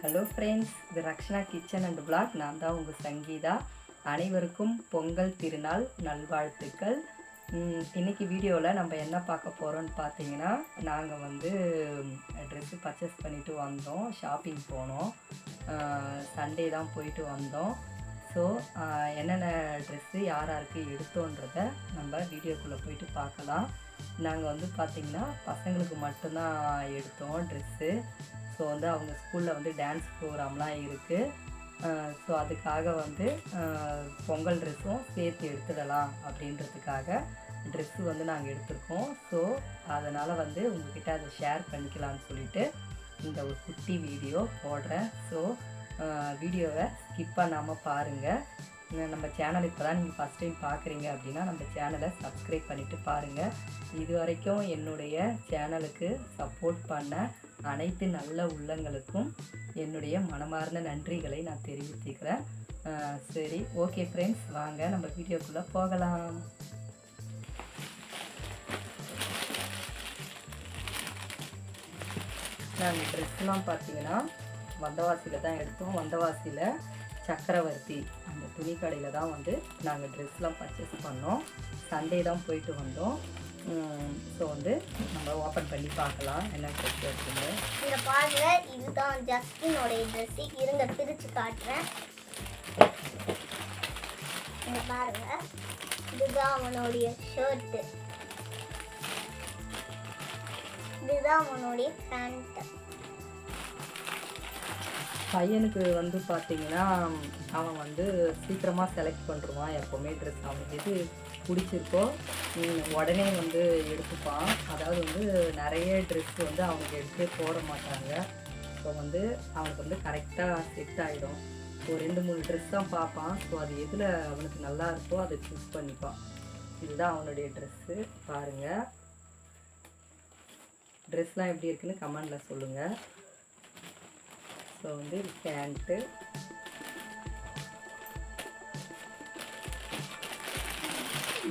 Hello friends இது Rakshana kitchen and black நான் தான் உங்கள் சங்கீதா. அனைவருக்கும் பொங்கல் திருநாள் நல்வாழ்த்துக்கள். இன்றைக்கி வீடியோவில் நம்ம என்ன பார்க்க போகிறோம்னு பார்த்தீங்கன்னா நாங்கள் வந்து ட்ரெஸ்ஸு பர்ச்சேஸ் பண்ணிவிட்டு வந்தோம். ஷாப்பிங் போனோம். சண்டே தான் போயிட்டு வந்தோம். ஸோ என்னென்ன ட்ரெஸ்ஸு யார் யாருக்கு எடுத்தோன்றத நம்ம வீடியோக்குள்ளே போயிட்டு பார்க்கலாம். நாங்கள் வந்து பார்த்திங்கன்னா பசங்களுக்கு மட்டும்தான் எடுத்தோம் ட்ரெஸ்ஸு ஸோ வந்து அவங்க ஸ்கூலில் வந்து டான்ஸ் ப்ரோக்ராம்லாம் இருக்குது ஸோ அதுக்காக வந்து பொங்கல் ட்ரெஸ்ஸும் சேர்த்து எடுத்துடலாம் அப்படின்றதுக்காக ட்ரெஸ்ஸு வந்து நாங்கள் எடுத்திருக்கோம். ஸோ அதனால் வந்து உங்ககிட்ட அதை ஷேர் பண்ணிக்கலாம்னு சொல்லிட்டு இந்த ஒரு குட்டி வீடியோ போடுறேன். ஸோ வீடியோவை ஸ்கிப் பண்ணாமல் பாருங்கள் நம்ம சேனல் இப்போ தான் நீங்கள் ஃபஸ்ட் டைம் பார்க்குறீங்க அப்படின்னா நம்ம சேனலை சப்ஸ்கிரைப் பண்ணிவிட்டு பாருங்கள் இது வரைக்கும் என்னுடைய சேனலுக்கு சப்போர்ட் பண்ண அனைத்து நல்ல உள்ளங்களுக்கும் என்னுடைய மனமார்ந்த நன்றிகளை நான் தெரிவித்துக்கிறேன். சரி ஓகே ஃப்ரெண்ட்ஸ் வாங்க நம்ம வீடியோக்குள்ளே போகலாம். நாங்கள் ட்ரெஸ்லாம் பார்த்தீங்கன்னா வந்தவாசியில் தான் எடுத்தோம். வந்தவாசியில் சக்கரவர்த்தி அந்த துணி கடையில் தான் வந்து நாங்கள் ட்ரெஸ்லாம் பர்ச்சேஸ் பண்ணோம். சண்டே தான் போயிட்டு வந்தோம். ஸோ வந்து நம்ம ஓப்பன் பண்ணி பார்க்கலாம். என்ன ட்ரெஸ் இருக்குது இந்த பாருங்க. இதுதான் ஜஸ்டினோடைய ட்ரெஸ் இருங்க பிரிச்சு காட்டுறேன். இந்த பாருங்க. இதுதான் அவனுடைய ஷர்ட்டு இதுதான் அவனுடைய பேண்ட்டு பையனுக்கு வந்து பார்த்தீங்கன்னா அவன் வந்து சீக்கிரமாக செலக்ட் பண்ணுறான் எப்போவுமே ட்ரெஸ் அவனுக்கு எது பிடிச்சிருக்கோ உடனே வந்து எடுத்துப்பான். அதாவது வந்து நிறைய ட்ரெஸ் வந்து அவனுக்கு எடுத்து போட மாட்டாங்க. ஸோ வந்து அவனுக்கு வந்து கரெக்டாக செட் ஆகிடும் ஒரு ரெண்டு மூணு ட்ரெஸ் தான் பார்ப்பான். ஸோ அது எதில் அவனுக்கு நல்லா இருக்கோ அதை சூஸ் பண்ணிப்பான். இதுதான் அவனுடைய ட்ரெஸ்ஸு பாருங்கள் ட்ரெஸ்லாம் எப்படி இருக்குன்னு கமெண்டில் சொல்லுங்கள் ஸோ வந்து பேண்ட்டு.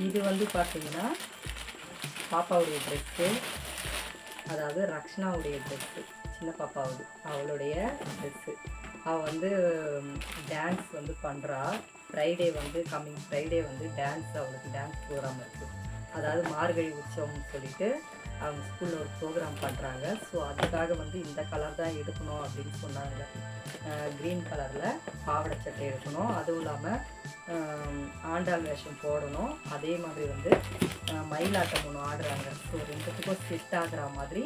இது வந்து பார்த்தீங்கன்னா பாப்பாவுடைய ட்ரெஸ்ஸு. அதாவது ரக்ஷனாவுடைய ட்ரெஸ்ஸு. சின்ன பாப்பாவுது. அவளுடைய ட்ரெஸ்ஸு. அவள் வந்து டான்ஸ் வந்து பண்ணுறா ஃப்ரைடே வந்து கம்மிங் ஃப்ரைடே வந்து டான்ஸ் அவளுக்கு டான்ஸ் ப்ரோக்ராம் இருக்குது அதாவது மார்கழி உற்சவம்னு சொல்லிட்டு அவங்க ஸ்கூலில் ஒரு ப்ரோக்ராம் பண்ணுறாங்க ஸோ அதுக்காக வந்து இந்த கலர் தான் எடுக்கணும் அப்படின்னு சொன்னாங்க. க்ரீன் கலரில் பாவாடை சட்டை எடுக்கணும். அதுவும் இல்லாமல் ஆண்டாள் வேஷம் போடணும். அதே மாதிரி வந்து மயிலாட்டம் ஒன்று ஆடுறாங்க. ஸோ ரெண்டுத்துக்கும் செட் ஆகுற மாதிரி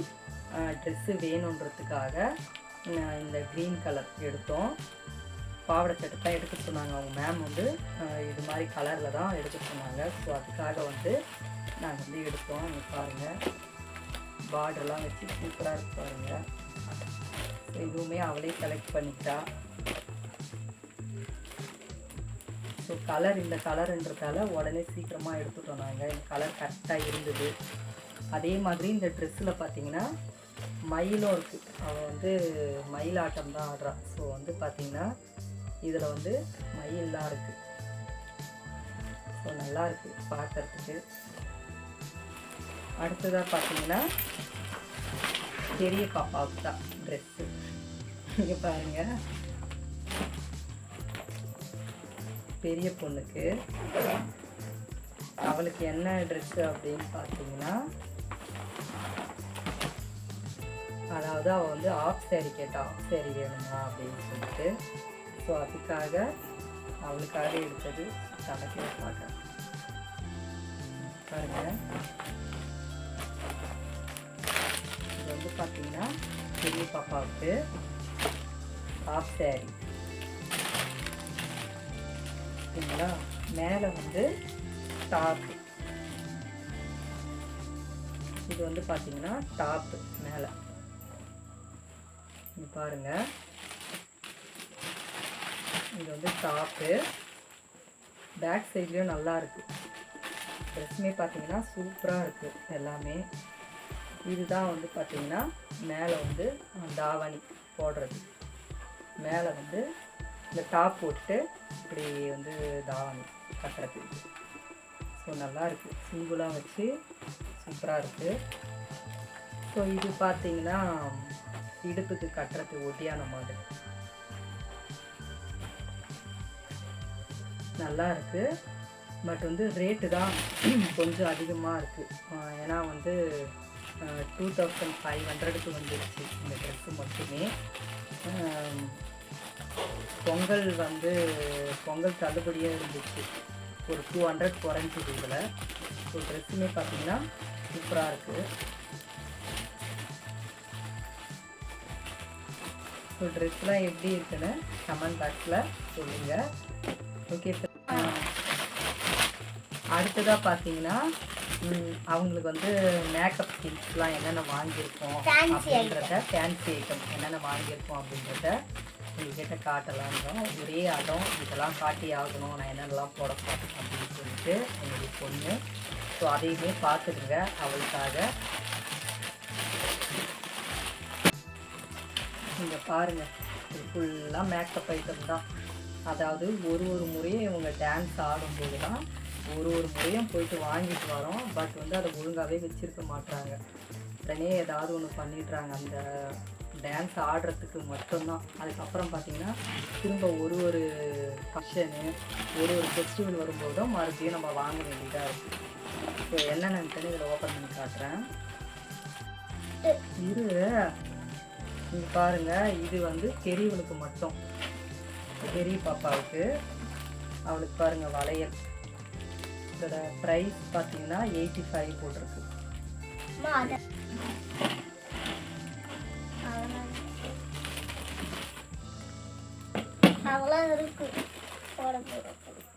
ட்ரெஸ்ஸு வேணுன்றதுக்காக இந்த க்ரீன் கலர் எடுத்தோம். பாவாடை சட்டை தான் எடுக்க சொன்னாங்க அவங்க மேம் வந்து. இது மாதிரி கலரில் தான் எடுக்க சொன்னாங்க. ஸோ அதுக்காக வந்து நாங்கள் வந்து எடுத்தோம். பாருங்கள் பார்டர்லாம் வச்சு சூப்பராக இருக்கு பாருங்கள் இதுவுமே அவளே செலக்ட் பண்ணிட்டா. ஸோ கலர் இந்த கலருன்றதால உடனே சீக்கிரமாக எடுத்துட்டோம் நாங்கள் இந்த கலர் கரெக்டாக இருந்தது. அதே மாதிரி இந்த ட்ரெஸ்ஸில் பார்த்தீங்கன்னா மயிலும் இருக்குது அவள் வந்து மயிலாட்டம் தான் ஆடுறான் ஸோ வந்து பார்த்தீங்கன்னா இதில் வந்து மயில்லாம் இருக்குது ஸோ நல்லா இருக்குது பார்க்குறதுக்கு அடுத்ததாக பார்த்தீங்கன்னா பெரிய பாப்பாவுக்கு தான் ட்ரெஸ்ஸு இங்கே பாருங்க. பெரிய பொண்ணுக்கு. அவளுக்கு என்ன ட்ரெஸ்ஸு அப்படின்னு பார்த்தீங்கன்னா அதாவது அவள் வந்து ஆஃப் சேரீ கேட்டா ஆஃப் சேரீ வேணுமா அப்படின்னு சொல்லிட்டு. ஸோ அதுக்காக அவளுக்காக எடுத்தது கணக்கில் பார்க்க பாருங்க. பார்த்தீங்கன்னா பெரிய பாப்பாவுக்கு ஆஃப் சேரீ ஓகேங்களா மேலே வந்து டாப்பு இது வந்து பார்த்தீங்கன்னா டாப்பு மேலே. இது பாருங்க. இது வந்து டாப்பு பேக் சைட்லேயும் நல்லா இருக்குது ட்ரெஸ்ஸுமே பார்த்தீங்கன்னா சூப்பராக இருக்குது எல்லாமே. இதுதான் வந்து பார்த்தீங்கன்னா மேலே வந்து தாவணி போடுறது. மேலே வந்து இந்த டாப் போட்டுட்டு இப்படி வந்து தாவணி கட்டுறது. ஸோ நல்லாயிருக்கு சிம்பிளாக வச்சு சூப்பராக இருக்குது ஸோ இது பார்த்தீங்கன்னா இடுப்புக்கு கட்டுறது ஒட்டியான மாதிரி. நல்லா இருக்குது பட் வந்து ரேட்டு தான் கொஞ்சம் அதிகமாக இருக்குது ஏன்னா வந்து டூ தௌசண்ட் ஃபைவ் ஹண்ட்ரடுக்கு வந்துருச்சு. இந்த ட்ரெஸ்ஸு மட்டுமே. பொங்கல் வந்து பொங்கல் தள்ளுபடியாக இருந்துச்சு. ஒரு டூ ஹண்ட்ரட் குறைஞ்சிது இதில். ஸோ ட்ரெஸ்ஸுமே பார்த்தீங்கன்னா சூப்பராக இருக்குது ஸோ ட்ரெஸ்லாம் எப்படி இருக்குன்னு கமெண்ட் பாக்ஸில் சொல்லுங்கள் ஓகே அடுத்ததாக பார்த்தீங்கன்னா அவங்களுக்கு வந்து மேக்கப் திங்ஸ்லாம் என்னென்ன வாங்கியிருக்கோம் அப்படின்றத ஃபேன்சி ஐட்டம் என்னென்ன வாங்கியிருக்கோம் அப்படின்றத உங்ககிட்ட காட்டலாம் தான் ஒரே அடம் இதெல்லாம் காட்டி ஆகணும் நான் என்னென்னலாம் போட போகிறேன் அப்படின்னு சொல்லிட்டு என்னுடைய பொண்ணு. ஸோ அதையுமே பார்த்துடுங்க அவளுக்காக. இங்கே பாருங்கள் இது ஃபுல்லாக மேக்கப் ஐட்டம் தான். அதாவது ஒரு ஒரு முறையும் இவங்க டான்ஸ் ஆடும்போது தான் ஒரு ஒரு முறையும் போயிட்டு வாங்கிட்டு வரோம். பட் வந்து அதை ஒழுங்காகவே வச்சுருக்க மாட்டாங்க உடனே ஏதாவது ஒன்று பண்ணிடுறாங்க. அந்த டான்ஸ் ஆடுறதுக்கு மட்டும்தான். அதுக்கப்புறம் பார்த்தீங்கன்னா திரும்ப ஒரு ஒரு ஃபங்க்ஷனு ஒரு ஒரு ஃபெஸ்டிவல் வரும்போதும் மறுபடியும் நம்ம வாங்க வேண்டியதாக இருக்குது ஸோ என்னென்னு இதில் ஓப்பன் பண்ணி காட்டுறேன். இரு இங்க பாருங்க. இது வந்து பெரியவளுக்கு மட்டும். பெரிய பாப்பாவுக்கு. அவளுக்கு பாருங்க வளையல். இதோட ப்ரைஸ் பார்த்தீங்கன்னா எயிட்டி ஃபைவ் போட்டிருக்கு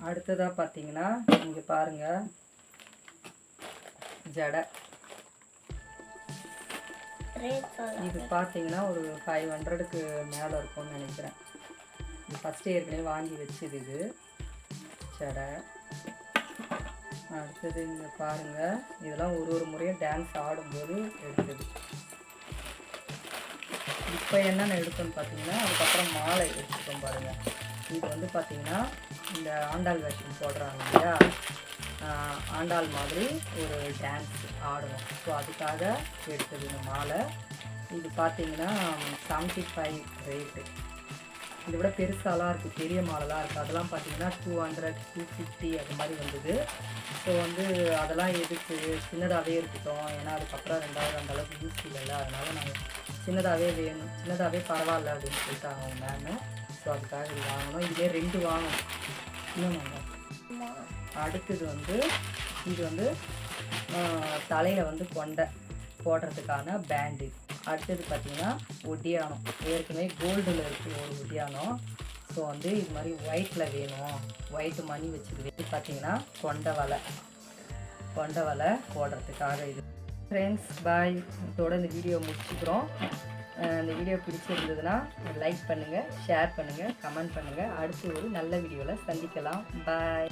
அடுத்ததாக பார்த்தீங்கன்னா இங்கே பாருங்க. ஜடை. இது பார்த்தீங்கன்னா ஒரு ஃபைவ் ஹண்ட்ரடுக்கு மேலே இருக்கும்னு நினைக்கிறேன். இது ஃபஸ்ட்டு ஏற்கனவே வாங்கி வச்சது இது சடை அடுத்தது இங்கே பாருங்கள் இதெல்லாம் ஒரு ஒரு முறையும் டான்ஸ் ஆடும்போது எடுத்தது இப்போ என்னென்ன எடுத்தோம்னு பார்த்தீங்கன்னா அதுக்கப்புறம் மாலை எடுத்துட்டோம் பாருங்கள் இது வந்து பார்த்தீங்கன்னா இந்த ஆண்டாள் வேஷம் போடுறாங்க இல்லையா? ஆண்டாள் மாதிரி ஒரு டான்ஸ் ஆடணும் ஸோ அதுக்காக எடுத்தது இந்த மாலை. இது பார்த்தீங்கன்னா செவன்ட்டி ஃபைவ் ரேட்டு இதை விட பெருசாலாம் இருக்குது பெரிய மாலைலாம் இருக்குது அதெல்லாம் பார்த்தீங்கன்னா டூ ஹண்ட்ரட் டூ ஃபிஃப்டி அது மாதிரி வந்தது. ஸோ வந்து அதெல்லாம் எதுக்கு? சின்னதாகவே இருக்கட்டும். ஏன்னா அதுக்கப்புறம் ரெண்டாவது அந்த அளவுக்கு யூஸ் இல்லைல்ல. அதனால் நாங்கள் சின்னதாகவே வேணும். சின்னதாகவே பரவாயில்ல அப்படின்னு சொல்லிட்டாங்க அவங்க மேம் ஸோ அதுக்காக இது வாங்கணும். இதே ரெண்டு வாங்கணும். இன்னும் அடுத்தது வந்து இது வந்து தலையில் வந்து கொண்டை போடுறதுக்கான பேண்டு அடுத்தது பார்த்தீங்கன்னா ஒட்டியானம் ஏற்கனவே கோல்டில் இருக்குது ஒரு ஒட்டியானம் ஸோ வந்து இது மாதிரி ஒயிட்டில் வேணும். ஒயிட்டு மணி வச்சுக்கிட்டு இது பார்த்தீங்கன்னா கொண்ட வலை. கொண்ட வலை போடுறதுக்காக இது. ஃப்ரெண்ட்ஸ் பாய் இதோட இந்த வீடியோ முடிச்சுக்கிறோம். இந்த வீடியோ பிடிச்சிருந்ததுன்னா லைக் பண்ணுங்கள் ஷேர் பண்ணுங்கள் கமெண்ட் பண்ணுங்கள் அடுத்து ஒரு நல்ல வீடியோவில் சந்திக்கலாம். பாய்